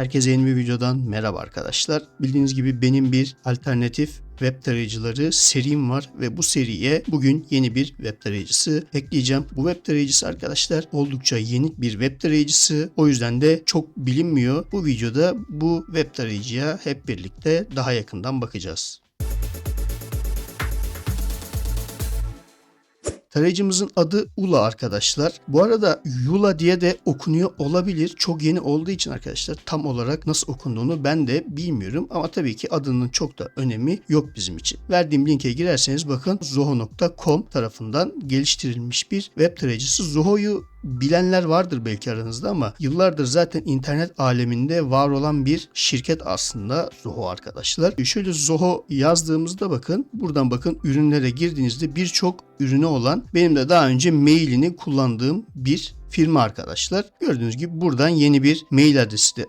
Herkese yeni bir videodan merhaba arkadaşlar. Bildiğiniz gibi benim bir alternatif web tarayıcıları serim var ve bu seriye bugün yeni bir web tarayıcısı ekleyeceğim. Bu web tarayıcısı arkadaşlar oldukça yeni bir web tarayıcısı. O yüzden de çok bilinmiyor. Bu videoda bu web tarayıcıya hep birlikte daha yakından bakacağız. Tarayıcımızın adı Ula arkadaşlar. Bu arada Yula diye de okunuyor olabilir. Çok yeni olduğu için arkadaşlar tam olarak nasıl okunduğunu ben de bilmiyorum. Ama tabii ki adının çok da önemi yok bizim için. Verdiğim linke girerseniz bakın zoho.com tarafından geliştirilmiş bir web tarayıcısı. Zoho'yu bilenler vardır belki aranızda ama yıllardır zaten internet aleminde var olan bir şirket aslında Zoho arkadaşlar. Şöyle Zoho yazdığımızda bakın buradan bakın ürünlere girdiğinizde birçok ürünü olan benim de daha önce mailini kullandığım bir firma arkadaşlar. Gördüğünüz gibi buradan yeni bir mail adresi de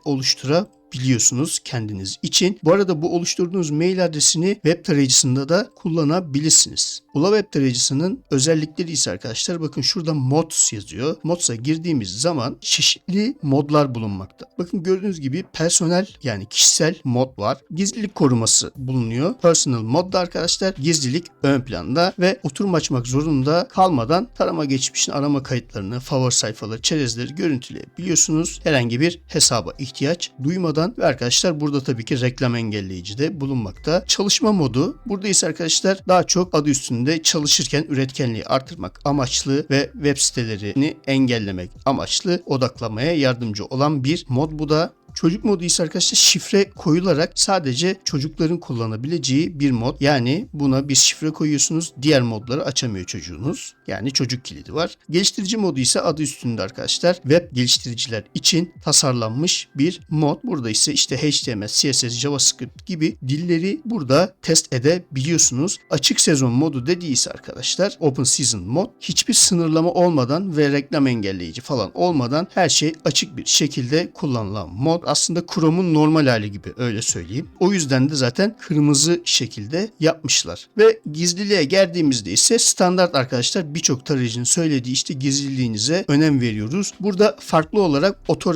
oluşturabiliyorsunuz kendiniz için. Bu arada bu oluşturduğunuz mail adresini web tarayıcısında da kullanabilirsiniz. Ula web tarayıcısının özellikleri ise arkadaşlar bakın şurada mods yazıyor. Mods'a girdiğimiz zaman çeşitli modlar bulunmakta. Bakın gördüğünüz gibi personel yani kişisel mod var. Gizlilik koruması bulunuyor. Personal modda arkadaşlar gizlilik ön planda ve oturum açmak zorunda kalmadan tarama geçmişini arama kayıtlarını, favori sayfaları, çerezleri görüntüleyebiliyorsunuz. Herhangi bir hesaba ihtiyaç duymadan ve arkadaşlar burada tabii ki reklam engelleyici de bulunmakta. Çalışma modu burada ise arkadaşlar daha çok adı üstünde çalışırken üretkenliği artırmak amaçlı ve web sitelerini engellemek amaçlı odaklamaya yardımcı olan bir mod bu da Çocuk modu ise arkadaşlar şifre koyularak sadece çocukların kullanabileceği bir mod. Yani buna bir şifre koyuyorsunuz. Diğer modları açamıyor çocuğunuz. Yani çocuk kilidi var. Geliştirici modu ise adı üstünde arkadaşlar. Web geliştiriciler için tasarlanmış bir mod. Burada ise işte HTML, CSS, JavaScript gibi dilleri burada test edebiliyorsunuz. Açık sezon modu dediyse arkadaşlar Open Season mod hiçbir sınırlama olmadan ve reklam engelleyici falan olmadan her şey açık bir şekilde kullanılan mod aslında Chrome'un normal hali gibi öyle söyleyeyim. O yüzden de zaten kırmızı şekilde yapmışlar. Ve gizliliğe geldiğimizde ise standart arkadaşlar birçok tarayıcının söylediği işte gizliliğinize önem veriyoruz. Burada farklı olarak auto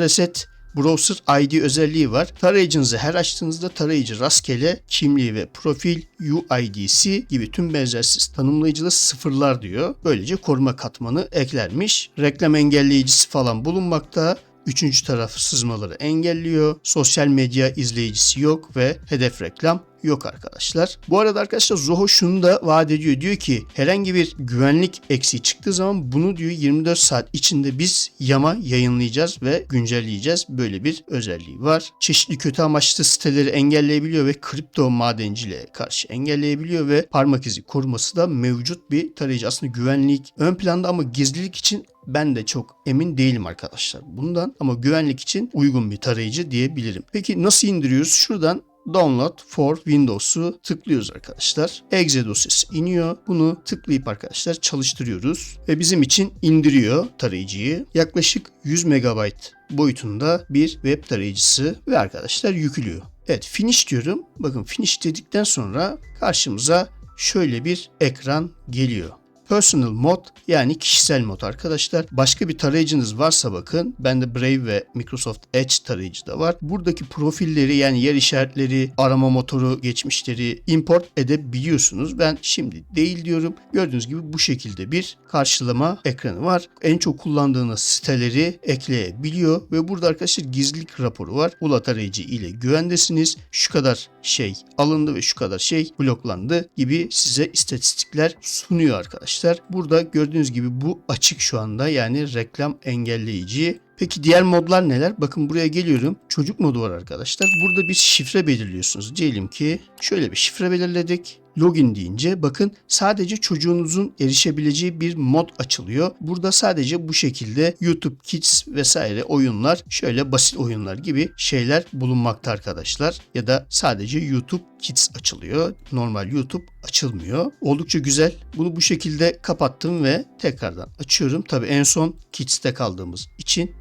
Browser ID özelliği var. Tarayıcınızı her açtığınızda tarayıcı rastgele kimliği ve profil UID'si gibi tüm benzersiz tanımlayıcıda sıfırlar diyor. Böylece koruma katmanı eklenmiş. Reklam engelleyicisi falan bulunmakta üçüncü taraf sızmaları engelliyor. Sosyal medya izleyicisi yok ve hedef reklam yok arkadaşlar. Bu arada arkadaşlar Zoho şunu da vaat ediyor. Diyor ki herhangi bir güvenlik eksiği çıktığı zaman bunu diyor 24 saat içinde biz yama yayınlayacağız ve güncelleyeceğiz. Böyle bir özelliği var. Çeşitli kötü amaçlı siteleri engelleyebiliyor ve kripto madenciliğe karşı engelleyebiliyor ve parmak izi koruması da mevcut bir tarayıcı. Aslında güvenlik ön planda ama gizlilik için ben de çok emin değilim arkadaşlar bundan ama güvenlik için uygun bir tarayıcı diyebilirim. Peki nasıl indiriyoruz? Şuradan Download for Windows'u tıklıyoruz arkadaşlar. Exe dosyası iniyor. Bunu tıklayıp arkadaşlar çalıştırıyoruz ve bizim için indiriyor tarayıcıyı. Yaklaşık 100 MB boyutunda bir web tarayıcısı ve arkadaşlar yüklüyor. Evet finish diyorum. Bakın finish dedikten sonra karşımıza şöyle bir ekran geliyor. Personal mod yani kişisel mod arkadaşlar. Başka bir tarayıcınız varsa bakın. Bende Brave ve Microsoft Edge tarayıcı da var. Buradaki profilleri yani yer işaretleri, arama motoru geçmişleri import edebiliyorsunuz. Ben şimdi değil diyorum. Gördüğünüz gibi bu şekilde bir karşılama ekranı var. En çok kullandığınız siteleri ekleyebiliyor ve burada arkadaşlar gizlilik raporu var. Ula tarayıcı ile güvendesiniz. Şu kadar şey alındı ve şu kadar şey bloklandı gibi size istatistikler sunuyor arkadaşlar arkadaşlar. Burada gördüğünüz gibi bu açık şu anda yani reklam engelleyici. Peki diğer modlar neler? Bakın buraya geliyorum. Çocuk modu var arkadaşlar. Burada bir şifre belirliyorsunuz. Diyelim ki şöyle bir şifre belirledik login deyince bakın sadece çocuğunuzun erişebileceği bir mod açılıyor. Burada sadece bu şekilde YouTube Kids vesaire oyunlar şöyle basit oyunlar gibi şeyler bulunmakta arkadaşlar. Ya da sadece YouTube Kids açılıyor. Normal YouTube açılmıyor. Oldukça güzel. Bunu bu şekilde kapattım ve tekrardan açıyorum. Tabi en son Kids'te kaldığımız için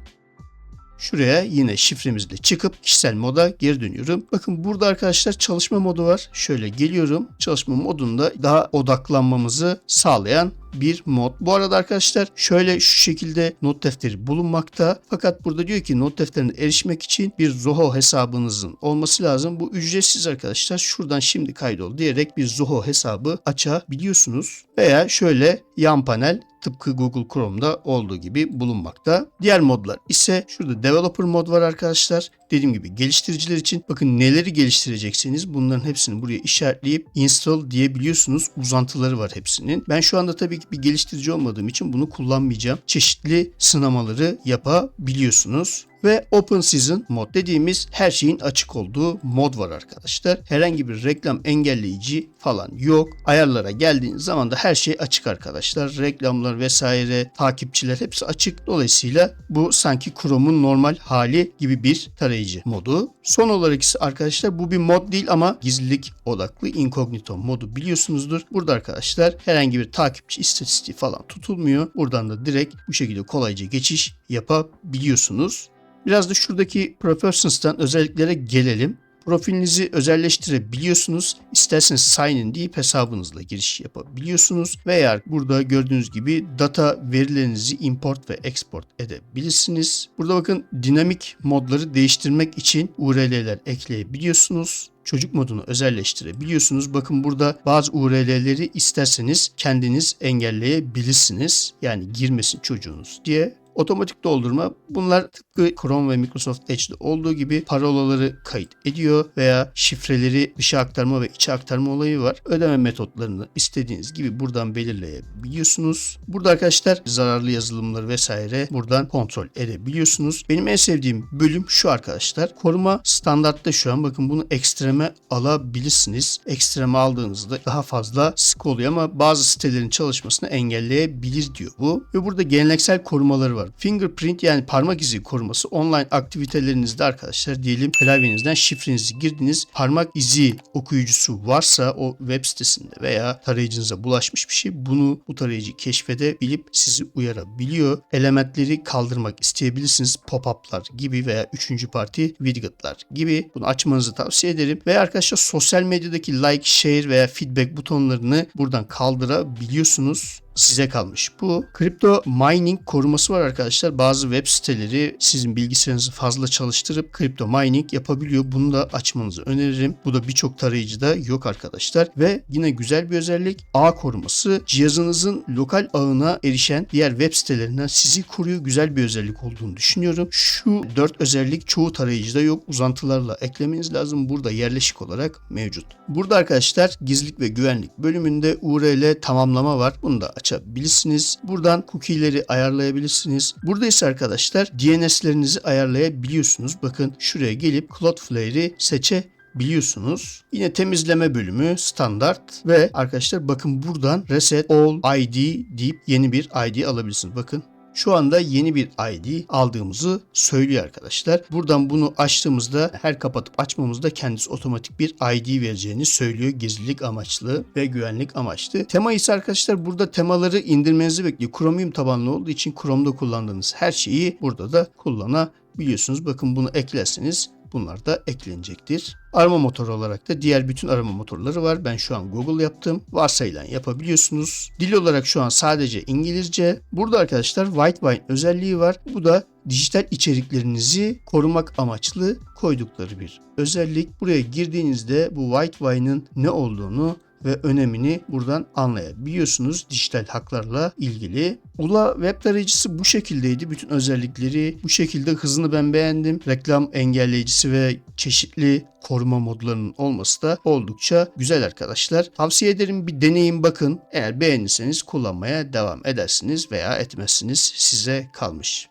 Şuraya yine şifremizle çıkıp kişisel moda geri dönüyorum. Bakın burada arkadaşlar çalışma modu var. Şöyle geliyorum. Çalışma modunda daha odaklanmamızı sağlayan bir mod. Bu arada arkadaşlar şöyle şu şekilde not defteri bulunmakta. Fakat burada diyor ki not defterine erişmek için bir Zoho hesabınızın olması lazım. Bu ücretsiz arkadaşlar. Şuradan şimdi kaydol diyerek bir Zoho hesabı açabiliyorsunuz. Veya şöyle yan panel tıpkı Google Chrome'da olduğu gibi bulunmakta. Diğer modlar ise şurada developer mod var arkadaşlar. Dediğim gibi geliştiriciler için bakın neleri geliştireceksiniz bunların hepsini buraya işaretleyip install diyebiliyorsunuz. Uzantıları var hepsinin. Ben şu anda tabii ki bir geliştirici olmadığım için bunu kullanmayacağım. Çeşitli sınamaları yapabiliyorsunuz ve Open Season mod dediğimiz her şeyin açık olduğu mod var arkadaşlar. Herhangi bir reklam engelleyici falan yok. Ayarlara geldiğiniz zaman da her şey açık arkadaşlar. Reklamlar vesaire, takipçiler hepsi açık. Dolayısıyla bu sanki Chrome'un normal hali gibi bir tarayıcı modu. Son olarak ise arkadaşlar bu bir mod değil ama gizlilik odaklı incognito modu biliyorsunuzdur. Burada arkadaşlar herhangi bir takipçi istatistiği falan tutulmuyor. Buradan da direkt bu şekilde kolayca geçiş yapabiliyorsunuz. Biraz da şuradaki Professionals'tan özelliklere gelelim. Profilinizi özelleştirebiliyorsunuz. İsterseniz sign in deyip hesabınızla giriş yapabiliyorsunuz. Veya burada gördüğünüz gibi data verilerinizi import ve export edebilirsiniz. Burada bakın dinamik modları değiştirmek için URL'ler ekleyebiliyorsunuz çocuk modunu özelleştirebiliyorsunuz. Bakın burada bazı URL'leri isterseniz kendiniz engelleyebilirsiniz. Yani girmesin çocuğunuz diye Otomatik doldurma bunlar tıpkı Chrome ve Microsoft Edge'de olduğu gibi parolaları kayıt ediyor veya şifreleri dışa aktarma ve içe aktarma olayı var. Ödeme metotlarını istediğiniz gibi buradan belirleyebiliyorsunuz. Burada arkadaşlar zararlı yazılımları vesaire buradan kontrol edebiliyorsunuz. Benim en sevdiğim bölüm şu arkadaşlar. Koruma standartta şu an bakın bunu ekstreme alabilirsiniz. Ekstreme aldığınızda daha fazla sık oluyor ama bazı sitelerin çalışmasını engelleyebilir diyor bu. Ve burada geleneksel korumaları var var. Fingerprint yani parmak izi koruması online aktivitelerinizde arkadaşlar diyelim klavyenizden şifrenizi girdiniz. Parmak izi okuyucusu varsa o web sitesinde veya tarayıcınıza bulaşmış bir şey bunu bu tarayıcı keşfedebilip sizi uyarabiliyor. Elementleri kaldırmak isteyebilirsiniz. Pop-up'lar gibi veya üçüncü parti widget'lar gibi bunu açmanızı tavsiye ederim. Ve arkadaşlar sosyal medyadaki like, share veya feedback butonlarını buradan kaldırabiliyorsunuz size kalmış. Bu kripto mining koruması var arkadaşlar. Bazı web siteleri sizin bilgisayarınızı fazla çalıştırıp kripto mining yapabiliyor. Bunu da açmanızı öneririm. Bu da birçok tarayıcıda yok arkadaşlar. Ve yine güzel bir özellik ağ koruması. Cihazınızın lokal ağına erişen diğer web sitelerinden sizi koruyor. Güzel bir özellik olduğunu düşünüyorum. Şu dört özellik çoğu tarayıcıda yok. Uzantılarla eklemeniz lazım. Burada yerleşik olarak mevcut. Burada arkadaşlar gizlilik ve güvenlik bölümünde URL tamamlama var. Bunu da açabilirsiniz. Buradan cookie'leri ayarlayabilirsiniz. Burada ise arkadaşlar DNS'lerinizi ayarlayabiliyorsunuz. Bakın şuraya gelip Cloudflare'i seçe biliyorsunuz. Yine temizleme bölümü standart ve arkadaşlar bakın buradan reset all ID deyip yeni bir ID alabilirsiniz. Bakın şu anda yeni bir ID aldığımızı söylüyor arkadaşlar. Buradan bunu açtığımızda her kapatıp açmamızda kendisi otomatik bir ID vereceğini söylüyor gizlilik amaçlı ve güvenlik amaçlı. Tema ise arkadaşlar burada temaları indirmenizi bekliyor. Chromium tabanlı olduğu için Chrome'da kullandığınız her şeyi burada da kullanabiliyorsunuz. Bakın bunu eklerseniz Bunlar da eklenecektir. Arama motoru olarak da diğer bütün arama motorları var. Ben şu an Google yaptım. Varsayılan yapabiliyorsunuz. Dil olarak şu an sadece İngilizce. Burada arkadaşlar Whitewine özelliği var. Bu da dijital içeriklerinizi korumak amaçlı koydukları bir özellik. Buraya girdiğinizde bu Whitewine'ın ne olduğunu ve önemini buradan anlayabiliyorsunuz dijital haklarla ilgili. Ula web tarayıcısı bu şekildeydi. Bütün özellikleri bu şekilde hızını ben beğendim. Reklam engelleyicisi ve çeşitli koruma modlarının olması da oldukça güzel arkadaşlar. Tavsiye ederim bir deneyin bakın. Eğer beğenirseniz kullanmaya devam edersiniz veya etmezsiniz size kalmış.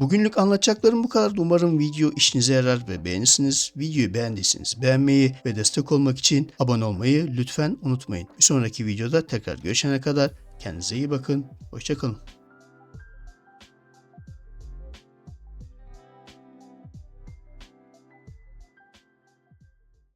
Bugünlük anlatacaklarım bu kadar. Umarım video işinize yarar ve beğenirsiniz. Videoyu beğendiyseniz beğenmeyi ve destek olmak için abone olmayı lütfen unutmayın. Bir sonraki videoda tekrar görüşene kadar kendinize iyi bakın. Hoşçakalın.